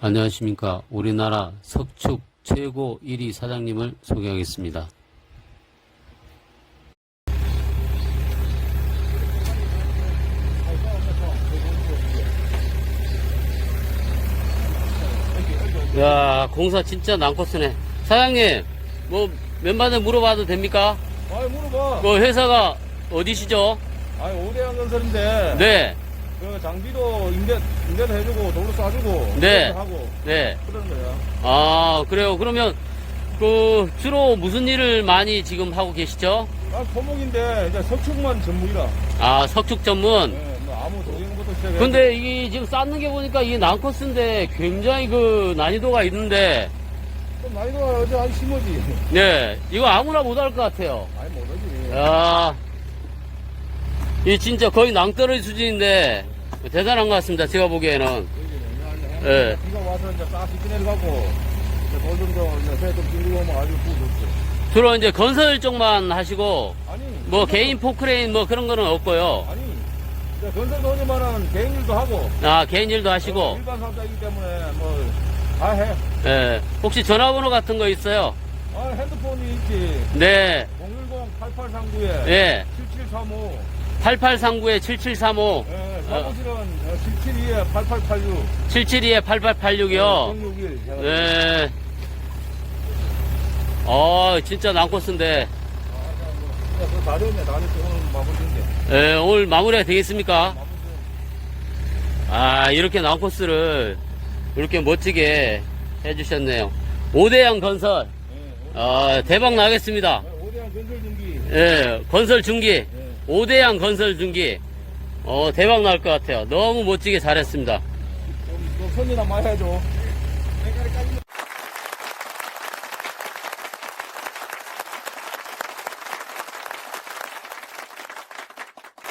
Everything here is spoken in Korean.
안녕하십니까. 우리나라 석축 최고 1위 사장님을 소개하겠습니다. 야, 공사 진짜 난코스네. 사장님, 뭐, 멤버들 물어봐도 됩니까? 아이 물어봐. 그 회사가 어디시죠? 아니 오대양 건설인데 네, 그 장비도 임대 임대도 해주고 도로 쏴주고 네. 하고 네. 그러는 거야. 아, 그래요. 그러면, 그, 주로 무슨 일을 많이 지금 하고 계시죠? 아 토목인데 이제 석축만 전문이라. 아, 석축 전문. 네, 뭐 아무 도형부터 시작해. 근데 이게 지금 쌓는 게 보니까 이게 난코스인데 굉장히 그 난이도가 있는데, 좀 나이가 어제 한 심어지. 네, 이거 아무나 못할 것 같아요. 아니 못하지. 아, 이 진짜 거의 낭떠러지 수준인데, 대단한 것 같습니다. 제가 보기에는. 예. 비가 와서 이제 싹 씻겨내려가고 돌좀더 이제 새좀 빌리고 오면 아주 부 좋지. 주로 이제 건설 쪽만 하시고, 아니 뭐 개인 포크레인 뭐 그런 거는 없고요. 아니 이제 건설 돈이면은 개인 일도 하고 아, 개인 일도 하시고, 어, 일반 사업자이기 때문에 뭐 다 해. 예. 혹시 전화번호 같은 거 있어요? 아 핸드폰이 있지. 네, 010-8839에 예. 7735. 8839에 7735, 예, 사무실은 어, 772에 8886. 772에 8886이요. 061. 네. 어, 진짜 난코스인데, 그 다리네, 다리 오늘 마무리인데. 예, 오늘 마무리가 되겠습니까? 아, 이렇게 난코스를 이렇게 멋지게 해주셨네요. 오대양 건설, 예, 아, 대박 나겠습니다. 오대양 건설 중기. 예, 건설 중기, 예. 오대양 건설 중기, 어, 대박 날 것 같아요. 너무 멋지게 잘했습니다. 많이 해줘.